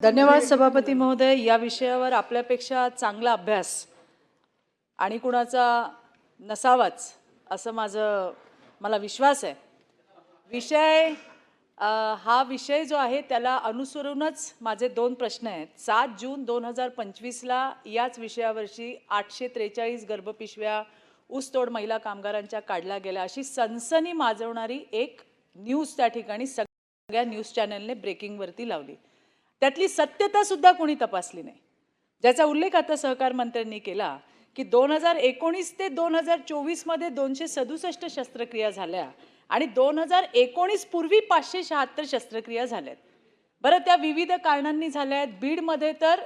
धन्यवाद सभापती महोदय. या विषयावर आपल्यापेक्षा चांगला अभ्यास आणि कुणाचा नसावाच असं माझं मला विश्वास आहे. विषय हा विषय जो आहे त्याला अनुसरूनच माझे दोन प्रश्न आहेत. सात जून दोन हजार पंचवीसला याच विषयावरची आठशे त्रेचाळीस गर्भपिशव्या ऊसतोड महिला कामगारांच्या काढल्या गेल्या अशी सनसनी माजवणारी एक न्यूज त्या ठिकाणी सगळ्या न्यूज चॅनलने ब्रेकिंगवरती लावली. त्यातली सत्यता सुद्धा कोणी तपासली नाही. ज्याचा उल्लेख आता सहकार मंत्र्यांनी केला की दोन हजार एकोणीस ते दोन हजार चोवीसमध्ये दोनशे सदुसष्ट शस्त्रक्रिया झाल्या आणि दोन हजार एकोणीस पूर्वी पाचशे शहात्तर शस्त्रक्रिया झाल्यात. बरं त्या विविध कारणांनी झाल्या आहेत. बीडमध्ये तर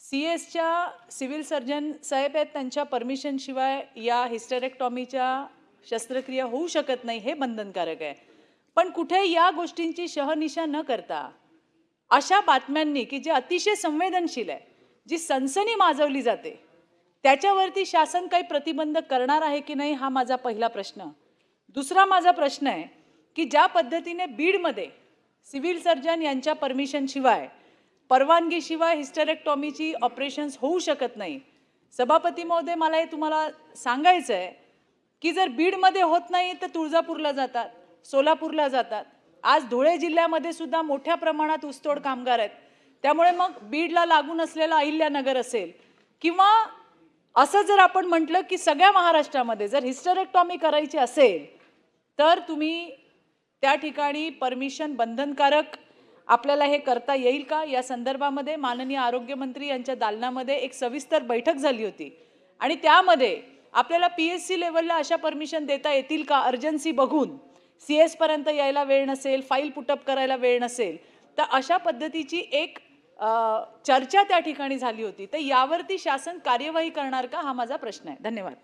सी एसच्या सिव्हिल सर्जन साहेब आहेत त्यांच्या परमिशनशिवाय या हिस्टेरेक्टॉमीच्या शस्त्रक्रिया होऊ शकत नाही हे बंधनकारक आहे. पण कुठे या गोष्टींची शहनिशा न करता अशा बातम्यांनी की जे अतिशय संवेदनशील आहे जी सनसनी माजवली जाते त्याच्यावरती शासन काही प्रतिबंध करणार आहे की नाही हा माझा पहिला प्रश्न. दुसरा माझा प्रश्न आहे की ज्या पद्धतीने बीडमध्ये सिव्हिल सर्जन यांच्या परमिशनशिवाय परवानगीशिवाय हिस्टेरेक्टॉमीची ऑपरेशन्स होऊ शकत नाही सभापती महोदय मला हे तुम्हाला सांगायचं आहे की जर बीडमध्ये होत नाही तर तुळजापूरला जातात सोलापूरला जातात आज धुळे जिल्ह्यामध्ये सुद्धा मोठ्या प्रमाणात ऊसतोड कामगार आहेत. त्यामुळे मग बीडला लागून असलेला अहिल्यानगर असेल किंवा असं जर आपण म्हटलं की सगळ्या महाराष्ट्रामध्ये जर हिस्टेरेक्टॉमी करायची असेल तर तुम्ही त्या ठिकाणी परमिशन बंधनकारक आपल्याला हे करता येईल का? या संदर्भामध्ये माननीय आरोग्यमंत्री यांच्या दालनामध्ये एक सविस्तर बैठक झाली होती. आणि त्यामध्ये आपल्याला पी एस सी लेवलला अशा परमिशन देता येतील का? अर्जन्सी बघून सी एसपर्यंत यायला वेळ नसेल फाईल पुटअप करायला वेळ नसेल तर अशा पद्धतीची एक चर्चा त्या ठिकाणी झाली होती. तर यावरती शासन कार्यवाही करणार का? हा माझा प्रश्न आहे. धन्यवाद.